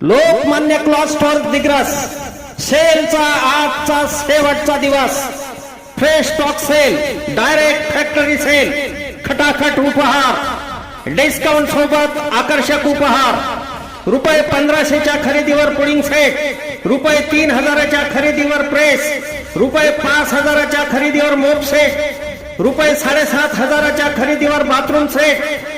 Lokmanya cloth Digras सेलचा आजचा शेवटचा दिवस. Fresh stock sale direct factory sale खटाखट उपहार डिस्काउंट सोबत आकर्षक उपहार. रुपये पंधराशेच्या खरेदीवर पुडिंग सेट रुपये तीन हजाराच्या खरेदीवर प्रेस रुपये पाच हजाराच्या खरेदीवर मोप सेट रुपये साडेसात हजाराच्या खरेदीवर बाथरूम सेट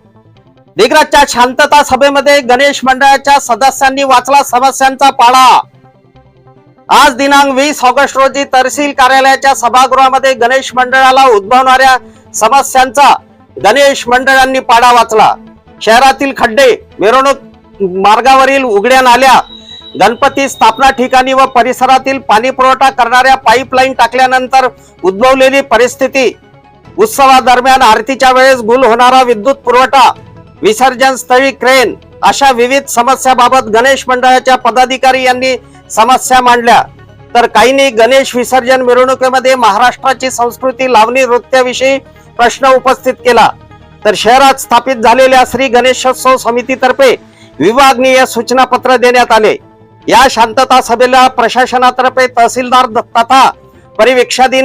दिग्रजच्या शांतता सभेमध्ये गणेश मंडळाच्या सदस्यांनी वाचला समस्यांचा पाढा आज दिनांक वीस ऑगस्ट रोजी तहसील कार्यालयाच्या सभागृहामध्ये गणेश मंडळाला उद्भवणाऱ्या समस्यांचा गणेश मंडळांनी पाढा वाचला. शहरातील खड्डे मिरवणूक मार्गावरील उघड्या नाल्या गणपती स्थापना ठिकाणी व परिसरातील पाणी पुरवठा करणाऱ्या पाईपलाईन टाकल्यानंतर उद्भवलेली परिस्थिती. उत्सवादरम्यान आरतीच्या वेळेस गुल होणारा विद्युत पुरवठा विसर्जन स्थळी क्रेन अशा विविध समस्याबाबत गणेश मंडळाच्या पदाधिकारी यांनी समस्या मांडल्या. तर काहींनी गणेश विसर्जन मिरवणुकीमध्ये महाराष्ट्राची संस्कृती लावणी नृत्याविषयी प्रश्न उपस्थित केला. तर शहरात स्थापित झालेल्या श्री गणेशोत्सव समितीतर्फे विभागनीय सूचना पत्र देण्यात आले. या शांतता सभेला प्रशासनातर्फे तहसीलदार द- तथा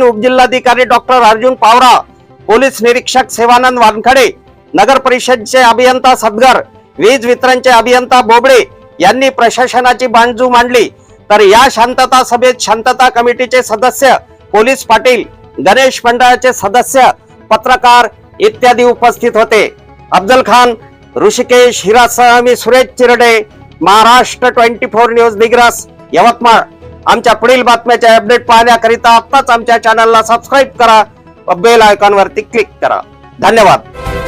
उपजिल्हाधिकारी डॉक्टर अर्जुन पावरा पोलीस निरीक्षक सेवानंद वानखडे नगर परिषदचे अभियंता सदगर वीज वितरणचे अभियंता बोबडे यांनी प्रशासनाची बांजू मांडली. तर या शांतता सभेत शांतता कमिटीचे सदस्य पोलीस पाटील गणेश मंडळाचे सदस्य पत्रकार इत्यादी उपस्थित होते. अफजल खान ऋषिकेश हिरासह मी Suresh Chirde Maharashtra twenty four news Digras Yavatmal. आमच्या पुढील बातम्याचे अपडेट पाहण्याकरिता आत्ताच आमच्या चॅनलला सबस्क्राईब करा व बेल आयकॉनवरती क्लिक करा. धन्यवाद.